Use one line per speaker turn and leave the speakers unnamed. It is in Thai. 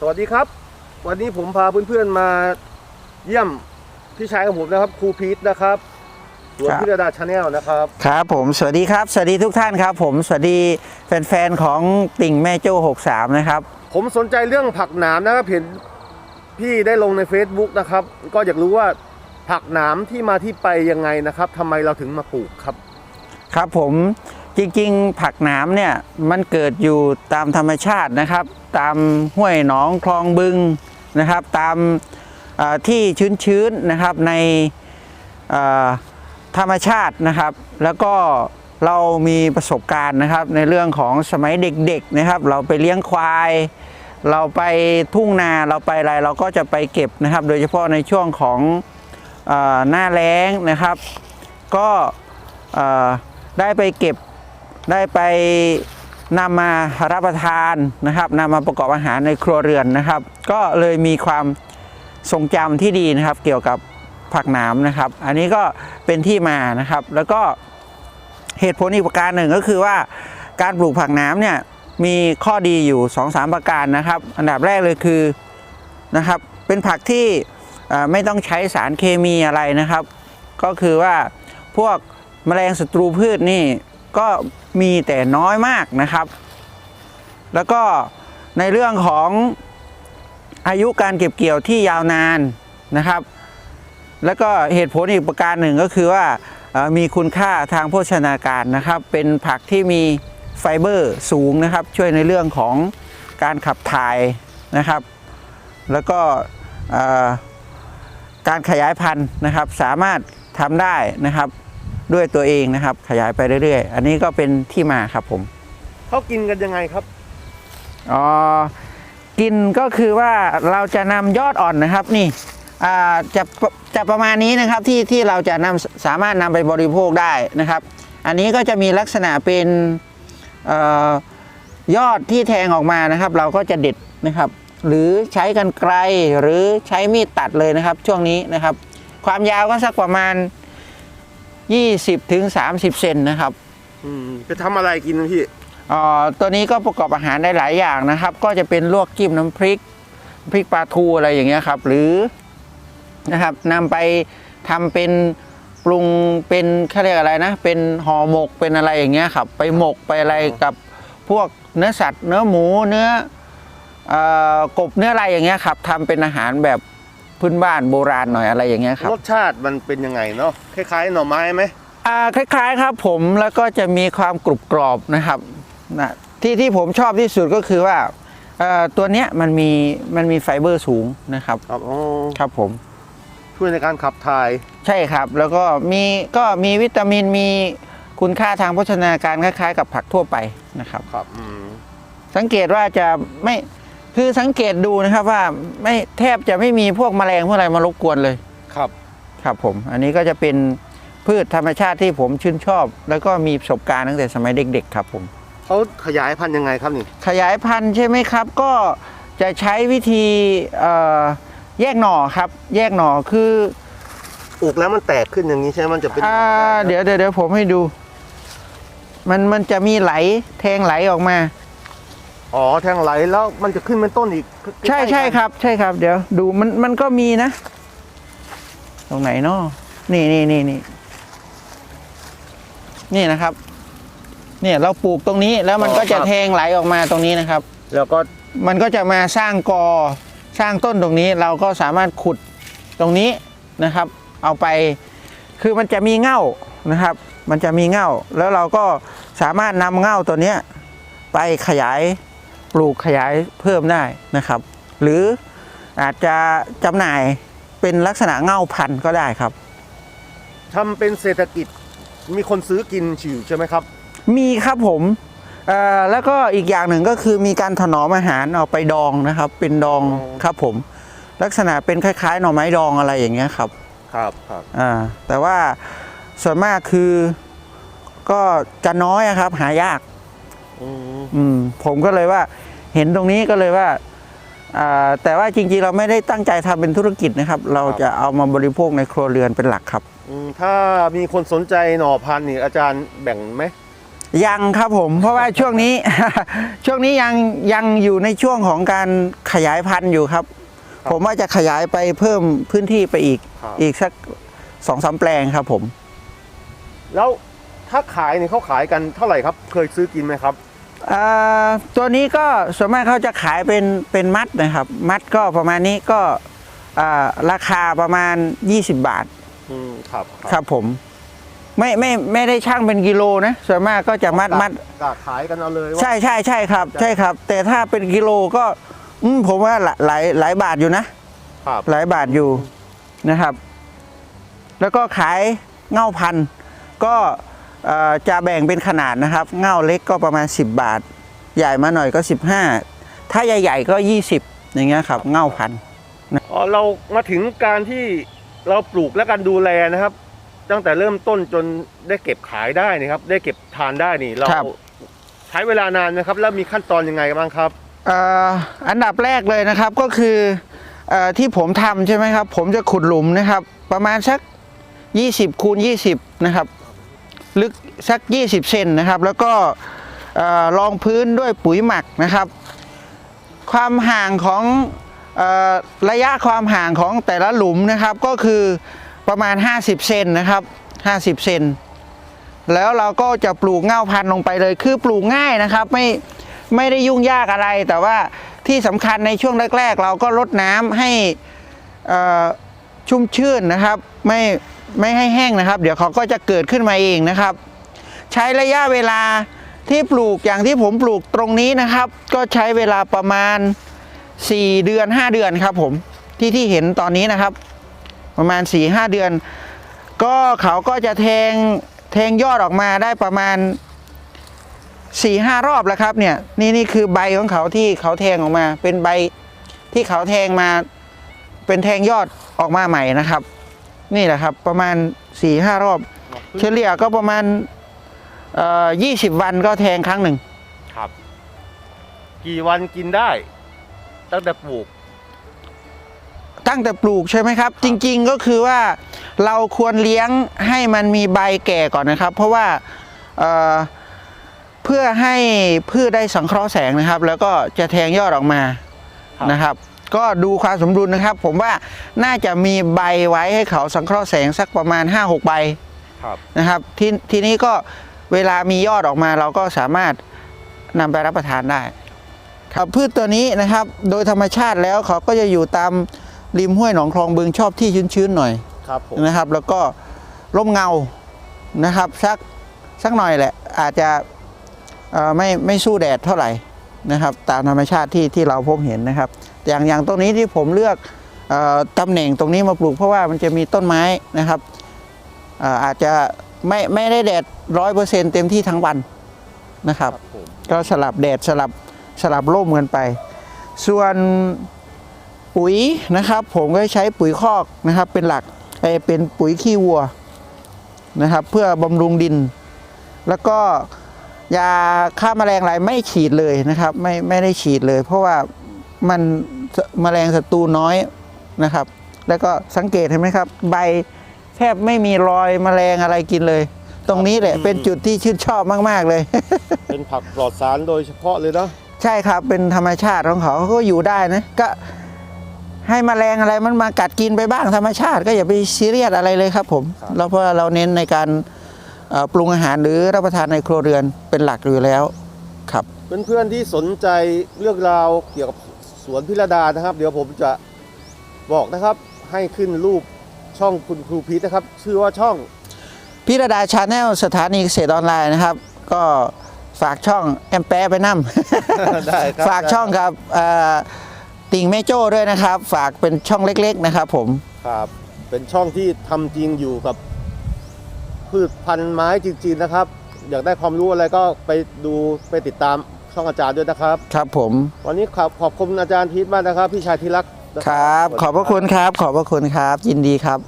สวัสดีครับ วันนี้ผมพาเพื่อนๆมาเยี่ยมพี่ชายของผมนะครับครูพีทนะครับสวน
ครับ
พิรดาชาแนลนะครับ
ครับผมสวัสดีครับ สวัสดีทุกท่านครับ ผมสวัสดีแฟนๆของติ่งแม่โจ้63 นะครับ
ผมสนใจเรื่องผักหนามนะครับเห็นพี่ได้ลงใน Facebook นะครับ ก็อยากรู้ว่าผักหนามที่มาที่ไปยังไงนะครับทำไมเราถึงมาปลูกครับ
ครับผม จริงๆ ผักหนามเนี่ยมันเกิดอยู่ตามธรรมชาตินะครับ ตามห้วยหนองคลองบึงนะครับ ตามเอ่อที่ชื้นๆนะครับในธรรมชาตินะครับ แล้วก็เรามีประสบการณ์นะครับในเรื่องของสมัยเด็กๆนะครับ เราไปเลี้ยงควาย เราไปทุ่งนาเราไปอะไรเราก็จะไปเก็บนะครับ โดยเฉพาะในช่วงของอหน้าแล้งนะครับ ก็ได้ไปเก็บ ได้ไปนำมารับประทานนะครับนำมาประกอบอาหารในครัวเรือนนะครับ ก็เลยมีความทรงจำที่ดีนะครับ เกี่ยวกับผักหนามนะครับ อันนี้ก็เป็นที่มานะครับ แล้วก็เหตุผลอีกประการหนึ่งก็คือว่าการปลูกผักหนามเนี่ยมีข้อดีอยู่ 2-3 ประการนะครับ อันดับแรกเลยคือนะครับ เป็นผักที่ไม่ต้องใช้สารเคมีอะไรนะครับ ก็คือว่าพวกแมลงศัตรูพืชนี่ก็ มีแต่น้อยมากนะครับ แล้วก็ในเรื่องของอายุการเก็บเกี่ยวที่ยาวนานนะครับ แล้วก็เหตุผลอีกประการหนึ่งก็คือว่ามีคุณค่าทางโภชนาการนะครับ เป็นผักที่มีไฟเบอร์สูงนะครับ ช่วยในเรื่องของการขับถ่ายนะครับ แล้วก็การขยายพันธุ์นะครับ สามารถทำได้นะครับ ด้วยตัวเองนะครับ ขยายไปเรื่อยๆ อันนี้ก็เป็นที่มาครับผม
เขากินกันยังไงครับ
อ๋อกินก็คือว่าเราจะนำยอดอ่อนนะครับนี่อ่าจะจะประมาณนี้นะครับที่ที่เราจะนำสามารถนำไปบริโภคได้นะครับ อันนี้ก็จะมีลักษณะเป็นเออยอดที่แทงออกมานะครับ เราก็จะเด็ดนะครับ หรือใช้กันไกลหรือใช้มีดตัดเลยนะครับ ช่วงนี้นะครับ ความยาวก็สักประมาณ 20ถึง30 เซนนะครับ
อืมจะทำอะไรกินพี่
อ่าตัวนี้ก็ประกอบอาหารได้หลายอย่างนะครับ ก็จะเป็นลวกจิ้มน้ำพริกพริกปลาทูอะไรอย่างเงี้ยครับ หรือนะครับนำไปทำเป็นปรุงเป็นเขาเรียกอะไรนะ เป็นห่อหมกเป็นอะไรอย่างเงี้ยครับ ไปหมกไปอะไรกับพวกเนื้อสัตว์ เนื้อหมูเนื้อเอ่อกบเนื้ออะไรอย่างเงี้ยครับทำเป็นอาหารแบบ พื้นบ้านโบราณหน่อยอะไรอย่างเงี้ยครับ
รสชาติมันเป็นยังไงเนาะคล้ายๆหน่อไม้ไหม
อ่าคล้าย ๆครับผมแล้วก็จะมีความกรุบกรอบนะครับนะที่ที่ผมชอบที่สุดก็คือว่าเอ่อตัวเนี้ยมันมีมันมีไฟเบอร์สูงนะครับ
ครับอ๋อ
ครับผม
ช่วยในการขับถ่าย
ใช่ครับ แล้วก็มีก็มีวิตามินมีคุณค่าทางโภชนาการคล้ายๆ กับผักทั่วไปนะครับ
ครับอืม
สังเกตว่าจะไม่ คือสังเกตดูนะครับว่าไม่แทบจะไม่มีพวกแมลงพวกอะไรมารบกวนเลย
ครับ
ครับผม อันนี้ก็จะเป็นพืชธรรมชาติที่ผมชื่นชอบ แล้วก็มีประสบการณ์ตั้งแต่สมัยเด็ก ๆ ครับผม
เขาขยายพันธุ์ยังไงครับนี่
ขยายพันธุ์ใช่ไหมครับ ก็จะใช้วิธีเอ่อแยกหน่อครับ แยกหน่อคือ
ปลูกแล้วมันแตกขึ้นอย่างนี้ใช่ไหมมันจะเป็น
อ่าเดี๋ยวเดี๋ยวเดี๋ยวผมให้ดู มันมันจะมีไหลแทงไหลออกมา
อ๋อแทงไหลแล้วมันจะขึ้นเป็นต้นอีก
ใช่ใช่ครับ ใช่ครับ เดี๋ยวดูมันมันก็มีนะ ตรงไหนเนาะนี่นี่นี่นี่นี่นะครับ เนี่ยเราปลูกตรงนี้แล้วมันก็จะแทงไหลออกมาตรงนี้นะครับ
แล้วก็
มันก็จะมาสร้างกอสร้างต้นตรงนี้เราก็สามารถขุดตรงนี้นะครับ เอาไปคือมันจะมีเง่านะครับ มันจะมีเง่า แล้วเราก็สามารถนำเง่าตัวเนี้ยไปขยาย ปลูกขยายเพิ่มได้นะครับ หรืออาจจะจำหน่ายเป็นลักษณะเง่าพันธุ์ก็ได้ครับ
ทำเป็นเศรษฐกิจมีคนซื้อกินฉิวใช่ไหมครับ
มีครับผมเอ่อแล้วก็อีกอย่างหนึ่งก็คือมีการถนอมอาหารเอาไปดองนะครับ เป็นดอง
อ๋อ
ครับผม ลักษณะเป็นคล้ายๆหน่อไม้ดองอะไรอย่างเงี้ยครับ
ครับครับ
อ่าแต่ว่าส่วนมากคือก็จะน้อยอะครับหายาก
อืม
อืมผมก็เลยว่าเห็นตรงนี้ก็เลยว่าอ่าแต่ว่าจริงๆเราไม่ได้ตั้งใจทำเป็นธุรกิจนะครับ เราจะเอามาบริโภคในครัวเรือนเป็นหลักครับ
อืมถ้ามีคนสนใจหน่อพันธุ์นี่อาจารย์แบ่งไหม
ยังครับผม เพราะว่าช่วงนี้ ช่วงนี้ยังยังอยู่ในช่วงของการขยายพันธุ์อยู่ครับ
ครับ
ผมว่าจะขยายไปเพิ่มพื้นที่ไปอีก
ครับ
อีกสักสองสามแปลงครับผม
แล้วถ้าขายเนี่ยเขาขายกันเท่าไหร่ครับ เคยซื้อกินไหมครับ
เอ่อ ตัวนี้ก็ส่วนมากเขาจะขายเป็นเป็นมัดนะครับ มัดก็ประมาณนี้ก็อ่าราคาประมาณ 20 บาท
อืมครับ
ครับผม ไม่ไม่ไม่ได้ช่างเป็นกิโลนะส่วนมากก็จะมัดมัด
กะขายกันเอาเลยว่า
ใช่ใช่ใช่ครับ ใช่ครับ แต่ถ้าเป็นกิโลก็อืมผมว่าหลายหลายหลายบาทอยู่นะ
ครับ
หลายบาทอยู่นะครับ แล้วก็ขายเง่าพันธุ์ก็เอ่อ จะแบ่งเป็นขนาดนะครับ เง่าเล็กก็ประมาณ 10 บาท ใหญ่มาหน่อยก็ 15 ถ้าใหญ่ๆก็ 20 อย่างเงี้ยครับ เง่าพันธุ์
อ๋อเรามาถึงการที่เราปลูกและการดูแลนะครับ ตั้งแต่เริ่มต้นจนได้เก็บขายได้นะครับ ได้เก็บทานได้นี่เรา
ครับ
ใช้เวลานานนะครับ แล้วมีขั้นตอนยังไงบ้างครับ
เอ่ออันดับแรกเลยนะครับก็คือเออที่ผมทำใช่ไหมครับ ผมจะขุดหลุมนะครับ ประมาณสัก 20คูณ20 นะครับ ลึกสัก 20 เซนนะครับ แล้วก็รองพื้นด้วยปุ๋ยหมักนะครับ ความห่างของอระยะความห่างของแต่ละหลุมนะครับก็คือประมาณ 50 เซนนะครับ 50 เซนแล้วเราก็จะปลูกเง่าพันธุ์ลงไปเลย คือปลูกง่ายนะครับไม่ไม่ได้ยุ่งยากอะไร แต่ว่าที่สำคัญในช่วงแรก ๆ เราก็รดน้ำให้ชุ่มชื่นนะครับ ไม่ ไม่ให้แห้งนะครับ เดี๋ยวเขาก็จะเกิดขึ้นมาเองนะครับ ใช้ระยะเวลาที่ปลูกอย่างที่ผมปลูกตรงนี้นะครับ ก็ใช้เวลาประมาณ 4 เดือน 5 เดือนครับผมที่ที่เห็นตอนนี้นะครับ ประมาณ 4-5เดือน ก็เขาก็จะแทงแทงยอดออกมาได้ประมาณ4ี่ห้ารอบแล้วครับเนี่ยนี่นี่คือใบของเขาที่เขาแทงออกมา เป็นใบที่เขาแทงมาเป็นแทงยอดออกมาใหม่นะครับ นี่แหละครับ ประมาณ4ี่ห้ารอบ เฉลี่ยก็ประมาณเอ่อยี่สิบวันก็แทงครั้งหนึ่ง
ครับ กี่วันกินได้ ตั้งแต่ปลูก
ตั้งแต่ปลูกใช่ไหมครับ จริง ๆก็คือว่าเราควรเลี้ยงให้มันมีใบแก่ก่อนนะครับ เพราะว่าเอ่อเพื่อให้พืชได้สังเคราะห์แสงนะครับ แล้วก็จะแทงยอดออกมา
ครับ
นะครับ ก็ดูความสมดุลนะครับ ผมว่าน่าจะมีใบไว้ให้เขาสังเคราะห์แสงสักประมาณ 5-6ใบ
ครับ
นะครับทีทีนี้ก็เวลามียอดออกมาเราก็สามารถนำไปรับประทานได้ ครับพืชตัวนี้นะครับ โดยธรรมชาติแล้วเขาก็จะอยู่ตามริมห้วยหนองคลองบึงชอบที่ชื้นๆหน่อย
ครับผม
นะครับ แล้วก็ร่มเงานะครับสักสักหน่อยแหละ อาจจะเอ่อไม่ไม่สู้แดดเท่าไหร่นะครับ ตามธรรมชาติที่ที่เราพบเห็นนะครับ อย่างอย่างตรงนี้ที่ผมเลือกเออตำแหน่งตรงนี้มาปลูกเพราะว่ามันจะมีต้นไม้นะครับเอ่ออาจจะไม่ไม่ได้แดดร้อยเปอร์เซ็นเต็มที่ทั้งวันนะครับ
ครับผม
ก็สลับแดดสลับสลับร่มกันไป ส่วนปุ๋ยนะครับ ผมก็ใช้ปุ๋ยคอกนะครับเป็นหลักเอ่อเป็นปุ๋ยขี้วัวนะครับ เพื่อบำรุงดิน แล้วก็ยาฆ่าแมลงอะไรไม่ฉีดเลยนะครับ ไม่ไม่ได้ฉีดเลย เพราะว่ามัน แมลงศัตรูน้อยนะครับ แล้วก็สังเกตเห็นไหมครับ ใบแทบไม่มีรอยแมลงอะไรกินเลย ตรงนี้แหละ เป็นจุดที่ชื่นชอบมาก ๆ เลย
เป็นผักปลอดสารโดยเฉพาะเลยเนาะ
ใช่ครับเป็นธรรมชาติของเขาเขาก็อยู่ได้นะก็ให้แมลงอะไรมันมากัดกินไปบ้างธรรมชาติ ก็อย่าไปซีเรียสอะไรเลยครับผมแล้วเพราะว่าเราเน้นในการเอ่อปรุงอาหารหรือรับประทานในครัวเรือนเป็นหลักอยู่แล้วครับ
เพื่อนๆที่สนใจเรื่องราวเกี่ยวกับ สวนพิรดานะครับ เดี๋ยวผมจะบอกนะครับให้ขึ้นรูปช่องคุณครูพีทนะครับ ชื่อว่าช่อง
พิรดาชาแนลสถานีเกษตรออนไลน์นะครับ ก็ฝากช่องแอมแปะไปนั่ม
ได้ครับ
ฝากช่องครับเอ่อติ่งแม่โจ้ด้วยนะครับ ฝากเป็นช่องเล็กๆนะครับผม
ครับ เป็นช่องที่ทำจริงอยู่กับ พืชพันธุ์ไม้จริงๆนะครับ อยากได้ความรู้อะไรก็ไปดูไปติดตาม ช่องอาจารย์ด้วยนะครับ
ครับผม
วันนี้ขอบขอบคุณอาจารย์พีทมากนะครับ พี่ชายที่รักนะ
ครับ ขอบพระคุณครับ ขอบพระคุณครับ ยินดีครับ